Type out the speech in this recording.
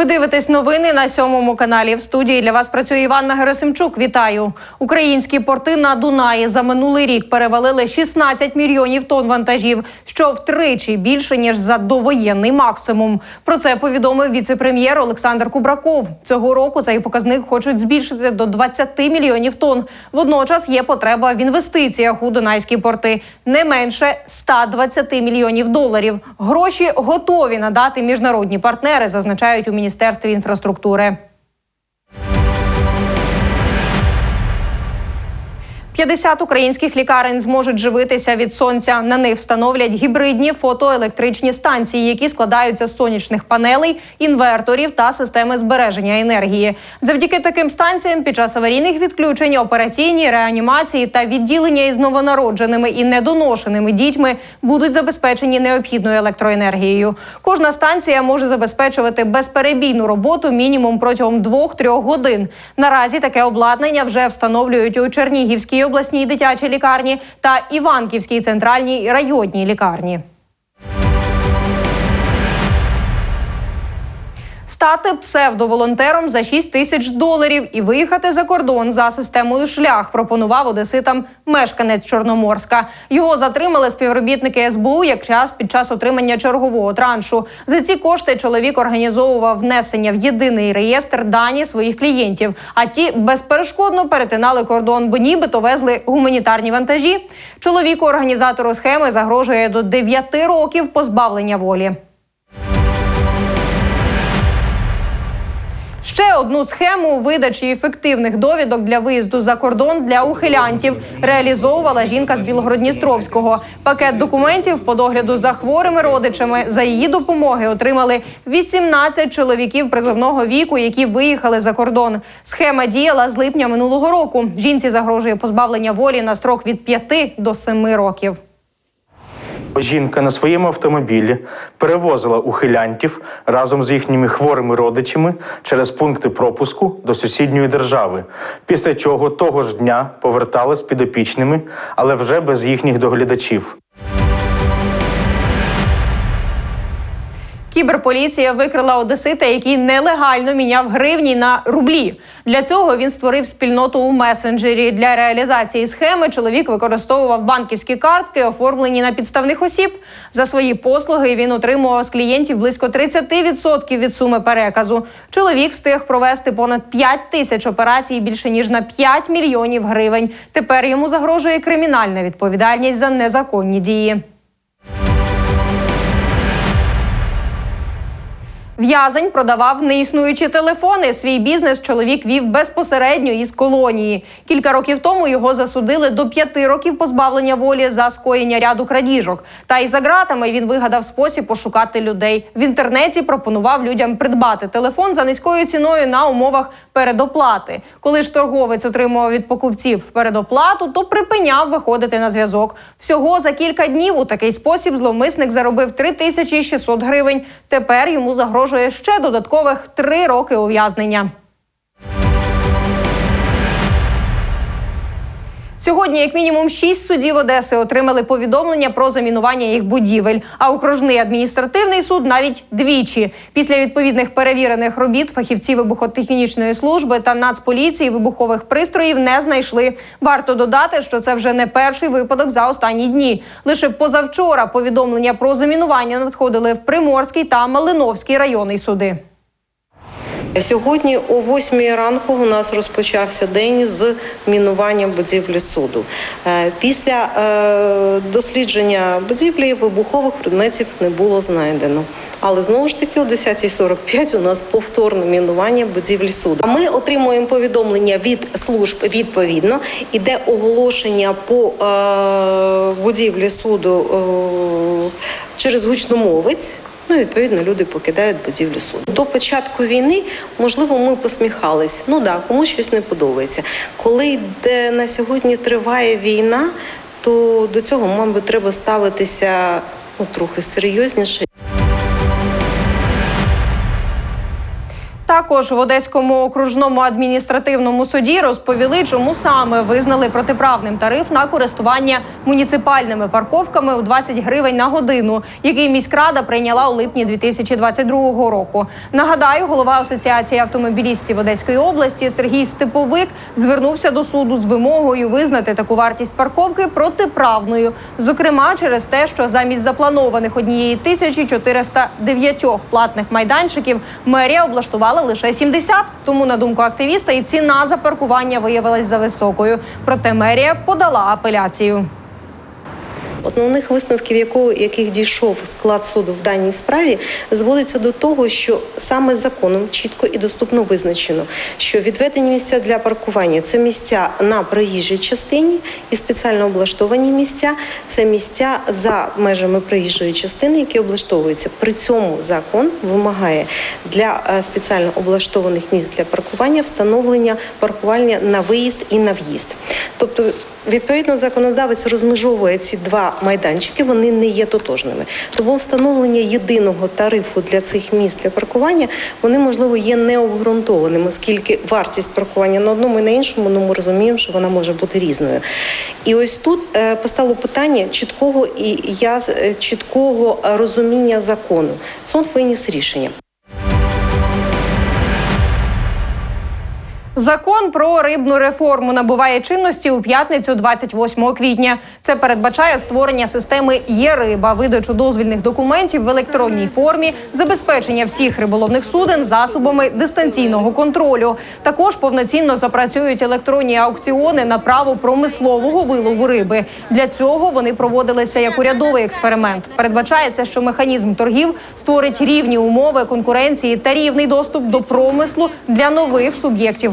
Ви дивитесь новини на сьомому каналі. В студії для вас працює Іванна Герасимчук. Вітаю! Українські порти на Дунаї за минулий рік перевалили 16 мільйонів тонн вантажів, що втричі більше ніж за довоєнний максимум. Про це повідомив віце-прем'єр Олександр Кубраков. Цього року цей показник хочуть збільшити до 20 мільйонів тонн. Водночас є потреба в інвестиціях у дунайські порти не менше 120 мільйонів доларів. Гроші готові надати міжнародні партнери, зазначають у міністерстві інфраструктури. 50 українських лікарень зможуть живитися від сонця. На них встановлять гібридні фотоелектричні станції, які складаються з сонячних панелей, інверторів та системи збереження енергії. Завдяки таким станціям під час аварійних відключень, операційні реанімації та відділення із новонародженими і недоношеними дітьми будуть забезпечені необхідною електроенергією. Кожна станція може забезпечувати безперебійну роботу мінімум протягом 2-3 годин. Наразі таке обладнання вже встановлюють у Чернігівській обласній дитячій лікарні та Іванківській центральній районній лікарні. Стати псевдоволонтером за 6 тисяч доларів і виїхати за кордон за системою шлях пропонував одеситам мешканець Чорноморська. Його затримали співробітники СБУ якраз під час отримання чергового траншу. За ці кошти чоловік організовував внесення в єдиний реєстр дані своїх клієнтів. А ті безперешкодно перетинали кордон, бо нібито везли гуманітарні вантажі. Чоловіку організатору схеми загрожує до 9 років позбавлення волі. Ще одну схему видачі ефективних довідок для виїзду за кордон для ухилянтів реалізовувала жінка з Білгородністровського. Пакет документів по догляду за хворими родичами за її допомоги отримали 18 чоловіків призовного віку, які виїхали за кордон. Схема діяла з липня минулого року. Жінці загрожує позбавлення волі на строк від 5 до 7 років. Жінка на своєму автомобілі перевозила ухилянтів разом з їхніми хворими родичами через пункти пропуску до сусідньої держави, після чого того ж дня повертали з підопічними, але вже без їхніх доглядачів. Кіберполіція викрила одесита, який нелегально міняв гривні на рублі. Для цього він створив спільноту у месенджері. Для реалізації схеми чоловік використовував банківські картки, оформлені на підставних осіб. За свої послуги він отримував з клієнтів близько 30% від суми переказу. Чоловік встиг провести понад 5 тисяч операцій більше ніж на 5 мільйонів гривень. Тепер йому загрожує кримінальна відповідальність за незаконні дії. В'язень продавав неіснуючі телефони. Свій бізнес чоловік вів безпосередньо із колонії. Кілька років тому його засудили до п'яти років позбавлення волі за скоєння ряду крадіжок. Та й за ґратами він вигадав спосіб пошукати людей. В інтернеті пропонував людям придбати телефон за низькою ціною на умовах передоплати. Коли ж торговець отримував від покупців передоплату, то припиняв виходити на зв'язок. Всього за кілька днів у такий спосіб зловмисник заробив 3600 гривень. Тепер йому загрожує ще додаткових три роки ув'язнення. Сьогодні, як мінімум, шість судів Одеси отримали повідомлення про замінування їх будівель. А окружний адміністративний суд навіть двічі. Після відповідних перевірених робіт фахівці вибухотехнічної служби та нацполіції вибухових пристроїв не знайшли. Варто додати, що це вже не перший випадок за останні дні. Лише позавчора повідомлення про замінування надходили в Приморський та Малиновський районний суди. Сьогодні о 8 ранку у нас розпочався день з мінування будівлі суду. Е, Після е, дослідження будівлі вибухових предметів не було знайдено. Але знову ж таки о 10.45 у нас повторне мінування будівлі суду. Ми отримуємо повідомлення від служб відповідно. Іде оголошення по е, будівлі суду через гучномовець. Ну, відповідно, люди покидають будівлю суду. До початку війни, можливо, ми посміхались. Ну да, комусь щось не подобається. Коли йде на сьогодні триває війна, то до цього, мабуть, треба ставитися ну, трохи серйозніше. Також в Одеському окружному адміністративному суді розповіли, чому саме визнали протиправним тариф на користування муніципальними парковками у 20 гривень на годину, який міськрада прийняла у липні 2022 року. Нагадаю, голова асоціації автомобілістів Одеської області Сергій Степовик звернувся до суду з вимогою визнати таку вартість парковки протиправною, зокрема через те, що замість запланованих однієї тисячі 409 платних майданчиків мерія облаштувала лише 70. Тому, на думку активіста, і ціна за паркування виявилась за високою. Проте мерія подала апеляцію. Основних висновків, якого, яких дійшов склад суду в даній справі, зводиться до того, що саме законом чітко і доступно визначено, що відведені місця для паркування це місця на проїжджій частині і спеціально облаштовані місця це місця за межами проїжджої частини, які облаштовуються. При цьому закон вимагає для е, спеціально облаштованих місць для паркування встановлення паркування на виїзд і на в'їзд. Тобто Відповідно, законодавець розмежовує ці два майданчики, вони не є тотожними. Тому встановлення єдиного тарифу для цих місць для паркування вони можливо є необґрунтованим, оскільки вартість паркування на одному і на іншому, ну ми розуміємо, що вона може бути різною. І ось тут е, постало питання чіткого і я е, чіткого е, розуміння закону. Суд виніс рішення. Закон про рибну реформу набуває чинності у п'ятницю 28 квітня. Це передбачає створення системи є риба, видачу дозвільних документів в електронній формі, забезпечення всіх риболовних суден засобами дистанційного контролю. Також повноцінно запрацюють електронні аукціони на право промислового вилову риби. Для цього вони проводилися як урядовий експеримент. Передбачається, що механізм торгів створить рівні умови конкуренції та рівний доступ до промислу для нових суб'єктів